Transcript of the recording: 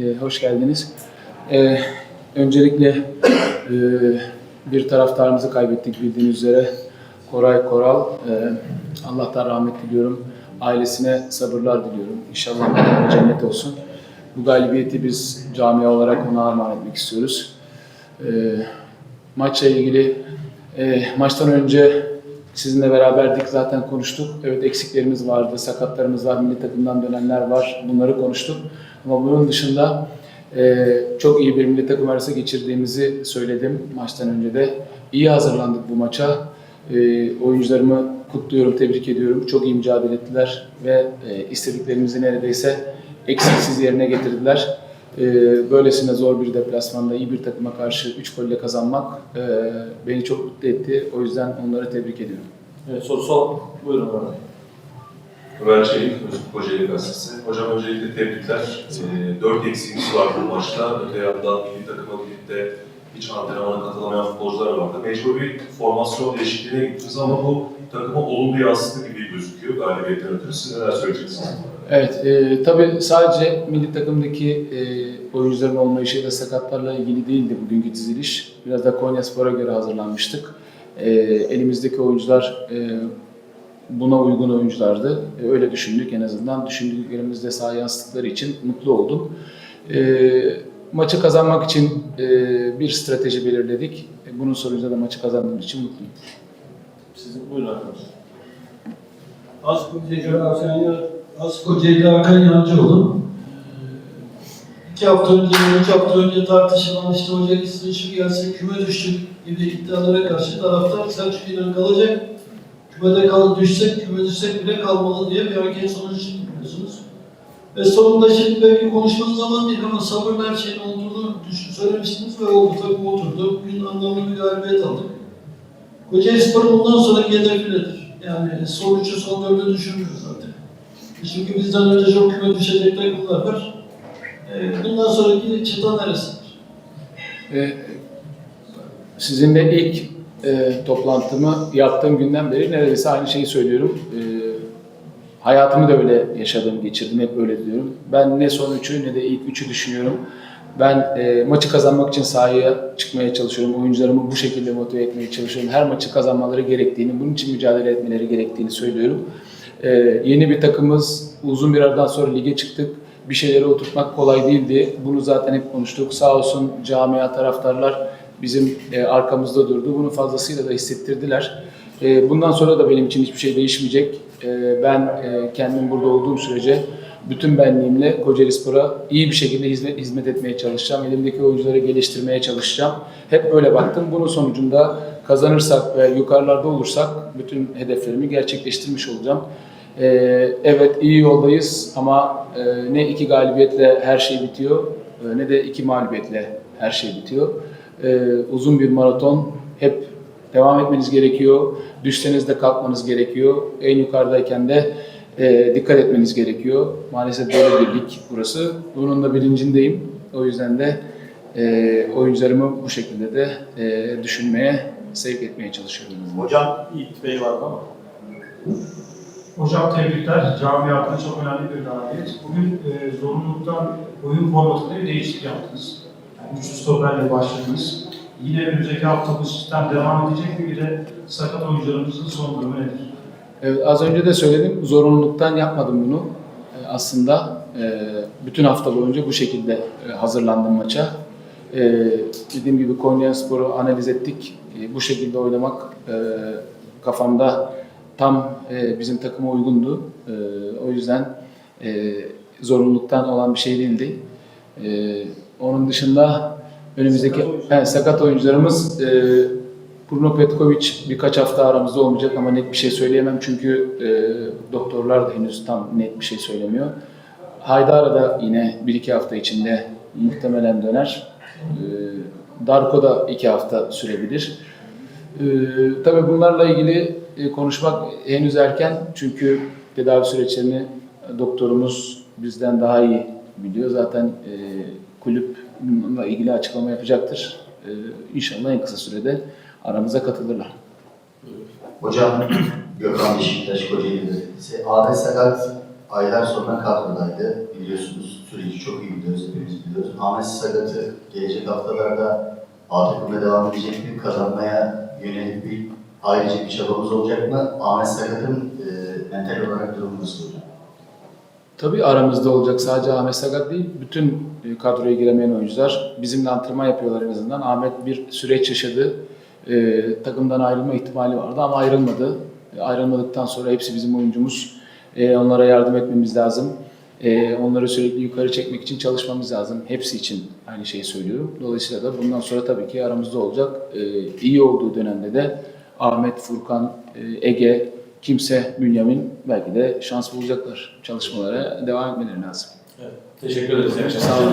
e, hoş geldiniz. E, öncelikle e, bir taraftarımızı kaybettik bildiğiniz üzere. Koray Koral. E, Allah'tan rahmet diliyorum. Ailesine sabırlar diliyorum. İnşallah mekanı cennet olsun. Bu galibiyeti biz camia olarak ona armağan etmek istiyoruz. E, maçla ilgili e, maçtan önce sizinle beraberdik zaten konuştuk. Evet eksiklerimiz vardı, sakatlarımız var, milli takımdan dönenler var. Bunları konuştuk. Ama bunun dışında e, çok iyi bir milli takım arası geçirdiğimizi söyledim maçtan önce de. İyi hazırlandık bu maça. E, oyuncularımı kutluyorum, tebrik ediyorum. Çok iyi mücadele ettiler ve e, istediklerimizi neredeyse eksiksiz yerine getirdiler. E, böylesine zor bir deplasmanda iyi bir takıma karşı 3 golle kazanmak e, beni çok mutlu etti. O yüzden onları tebrik ediyorum. Evet, sorusu olan. Buyurun Bey. Ömer Çelik, Özgür Kocaeli Gazetesi. Hocam öncelikle tebrikler. E, 4 eksiğimiz var bu maçta. Öte yandan milli takıma birlikte hiç antrenmana katılamayan futbolcular vardı. Mecbur bir formasyon değişikliğine gittiniz ama bu takıma olumlu yansıdı gibi gözüküyor galibiyetten ötürü. Siz neler söyleyeceksiniz? Evet, e, tabii sadece milli takımdaki e, oyuncuların olmayışı da sakatlarla ilgili değildi bugünkü diziliş. Biraz da Konya Spor'a göre hazırlanmıştık. E, elimizdeki oyuncular e, buna uygun oyunculardı. E, öyle düşündük en azından. Düşündüklerimizde sahaya yansıttıkları için mutlu oldum. E, maçı kazanmak için e, bir strateji belirledik. E, bunun sonucunda da maçı kazandığım için mutluyum. Sizin buyurun arkadaşlar. Az Kocaeli Hakan Az Kocaeli Hakan Yancıoğlu. Ee, İki hafta önce, üç hafta önce tartışılan işte hoca gitsin şu gelsin küme düştük gibi iddialara karşı taraftar Selçuk İnan kalacak. Kümede kal düşsek, küme düşsek bile kalmalı diye bir sonucu çıktı biliyorsunuz. Ve sonunda şimdi belki konuşmanın zaman değil ama sabır her şeyin olduğunu düşün, söylemiştiniz ve oldu tabii oturdu. Bugün anlamlı bir galibiyet aldık. Kocaeli Spor'un bundan sonraki hedefi nedir? Yani son üçü son dördü düşürürüz zaten. Çünkü bizden önce çok küme düşecek takımlar var. Ee, bundan sonraki çıta neresidir? Ee, Sizinle ilk e, toplantımı yaptığım günden beri neredeyse aynı şeyi söylüyorum. Ee, hayatımı da öyle yaşadım, geçirdim, hep öyle diyorum. Ben ne son üçü ne de ilk üçü düşünüyorum. Ben e, maçı kazanmak için sahaya çıkmaya çalışıyorum. Oyuncularımı bu şekilde motive etmeye çalışıyorum. Her maçı kazanmaları gerektiğini, bunun için mücadele etmeleri gerektiğini söylüyorum. Ee, yeni bir takımız, uzun bir aradan sonra lige çıktık. Bir şeyleri oturtmak kolay değildi. Bunu zaten hep konuştuk. Sağ olsun camia taraftarlar bizim e, arkamızda durdu. Bunu fazlasıyla da hissettirdiler. E, bundan sonra da benim için hiçbir şey değişmeyecek. E, ben e, kendim burada olduğum sürece bütün benliğimle Kocaeli Spor'a iyi bir şekilde hizmet, hizmet etmeye çalışacağım. Elimdeki oyuncuları geliştirmeye çalışacağım. Hep böyle baktım. Bunun sonucunda kazanırsak ve yukarılarda olursak bütün hedeflerimi gerçekleştirmiş olacağım. Ee, evet iyi yoldayız ama e, ne iki galibiyetle her şey bitiyor e, ne de iki mağlubiyetle her şey bitiyor. Ee, uzun bir maraton hep devam etmeniz gerekiyor. Düşseniz de kalkmanız gerekiyor. En yukarıdayken de e, dikkat etmeniz gerekiyor. Maalesef böyle bir lig burası. Bunun da bilincindeyim. O yüzden de e, oyuncularımı bu şekilde de e, düşünmeye, sevk etmeye çalışıyorum. Hocam Yiğit Bey vardı ama. Hocam tebrikler. Cami adına çok önemli bir galibiyet. Bugün e, zorunluluktan oyun formatında bir değişiklik yaptınız. Yani üçlü stoperle başladınız. Yine önümüzdeki hafta bu sistem devam edecek mi? Bir de sakat oyuncularımızın son durumu nedir? Evet, az önce de söyledim, zorunluluktan yapmadım bunu. Ee, aslında e, bütün hafta boyunca bu şekilde e, hazırlandım maça. E, dediğim gibi Konya Spor'u analiz ettik. E, bu şekilde oynamak e, kafamda tam e, bizim takıma uygundu. E, o yüzden e, zorunluluktan olan bir şey değildi. E, onun dışında önümüzdeki Sakat evet, sakat oyuncularımız e, Bruno Petkovic birkaç hafta aramızda olmayacak ama net bir şey söyleyemem çünkü e, doktorlar da henüz tam net bir şey söylemiyor. Haydara da yine bir iki hafta içinde muhtemelen döner. E, Darko da iki hafta sürebilir. E, tabii bunlarla ilgili e, konuşmak henüz erken çünkü tedavi süreçlerini doktorumuz bizden daha iyi biliyor. Zaten e, kulüp ilgili açıklama yapacaktır. E, inşallah en kısa sürede aramıza katılırlar. Hocam Gökhan Beşiktaş Kocaeli Gazetesi. Ahmet Sakat aylar sonra kadrodaydı. Biliyorsunuz süreci çok iyi biliyoruz, hepimiz biliyoruz. Ahmet Sagat'ı gelecek haftalarda A devam edecek mi? Kazanmaya yönelik bir ayrıca bir çabamız olacak mı? Ahmet Sagat'ın e, mental olarak durumu nasıl olacak? Tabii aramızda olacak sadece Ahmet Sakat değil, bütün e, kadroya giremeyen oyuncular bizimle antrenman yapıyorlar en azından. Ahmet bir süreç yaşadı, E, takımdan ayrılma ihtimali vardı ama ayrılmadı. E, ayrılmadıktan sonra hepsi bizim oyuncumuz. E, onlara yardım etmemiz lazım. E, onları sürekli yukarı çekmek için çalışmamız lazım. Hepsi için aynı şeyi söylüyorum. Dolayısıyla da bundan sonra tabii ki aramızda olacak. E, iyi olduğu dönemde de Ahmet, Furkan, e, Ege, kimse, Bünyamin belki de şans bulacaklar. Çalışmalara devam etmeleri lazım. Evet. Teşekkür ederiz. Sağ olun.